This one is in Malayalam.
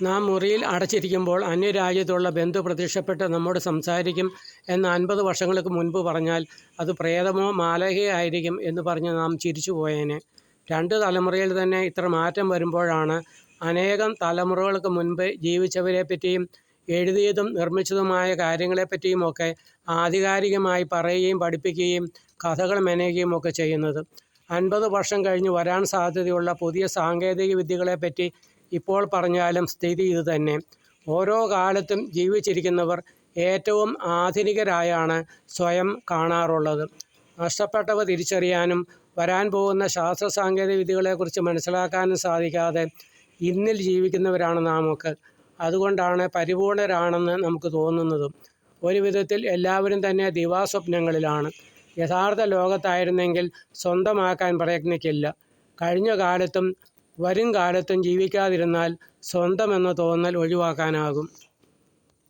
നാം മുറിയിൽ അടച്ചിരിക്കുമ്പോൾ അന്യരാജ്യത്തുള്ള ബന്ധു പ്രത്യക്ഷപ്പെട്ട് നമ്മോട് സംസാരിക്കും എന്ന് അൻപത് വർഷങ്ങൾക്ക് മുൻപ് പറഞ്ഞാൽ അത് പ്രേതമോ മാലകയോ ആയിരിക്കും എന്ന് പറഞ്ഞ് നാം ചിരിച്ചു പോയേനെ. രണ്ട് തലമുറയിൽ തന്നെ ഇത്ര മാറ്റം വരുമ്പോഴാണ് അനേകം തലമുറകൾക്ക് മുൻപ് ജീവിച്ചവരെ പറ്റിയും എഴുതിയതും നിർമ്മിച്ചതുമായ കാര്യങ്ങളെപ്പറ്റിയുമൊക്കെ ആധികാരികമായി പറയുകയും പഠിപ്പിക്കുകയും കഥകൾ മെനയുകയും ഒക്കെ ചെയ്യുന്നത്. അൻപത് വർഷം കഴിഞ്ഞ് വരാൻ സാധ്യതയുള്ള പുതിയ സാങ്കേതിക വിദ്യകളെപ്പറ്റി ഇപ്പോൾ പറഞ്ഞാലും സ്ഥിതി ഇതുതന്നെ ഓരോ കാലത്തും ജീവിച്ചിരിക്കുന്നവർ ഏറ്റവും ആധുനികരായാണ് സ്വയം കാണാറുള്ളത്. നഷ്ടപ്പെട്ടവ തിരിച്ചറിയാനും വരാൻ പോകുന്ന ശാസ്ത്ര സാങ്കേതിക വിദ്യകളെക്കുറിച്ച് മനസ്സിലാക്കാനും സാധിക്കാതെ ഇന്നിൽ ജീവിക്കുന്നവരാണ് നാമൊക്കെ. അതുകൊണ്ടാണ് പരിപൂർണരാണെന്ന് നമുക്ക് തോന്നുന്നതും. ഒരു വിധത്തിൽ എല്ലാവരും തന്നെ ദിവാസ്വപ്നങ്ങളിലാണ്. യഥാർത്ഥ ലോകത്തായിരുന്നെങ്കിൽ സ്വന്തമാക്കാൻ പ്രയത്നിക്കില്ല. കഴിഞ്ഞ കാലത്തും വരും കാലത്തും ജീവിക്കാതിരുന്നാൽ സ്വന്തമെന്ന തോന്നൽ ഒഴിവാക്കാനാകും.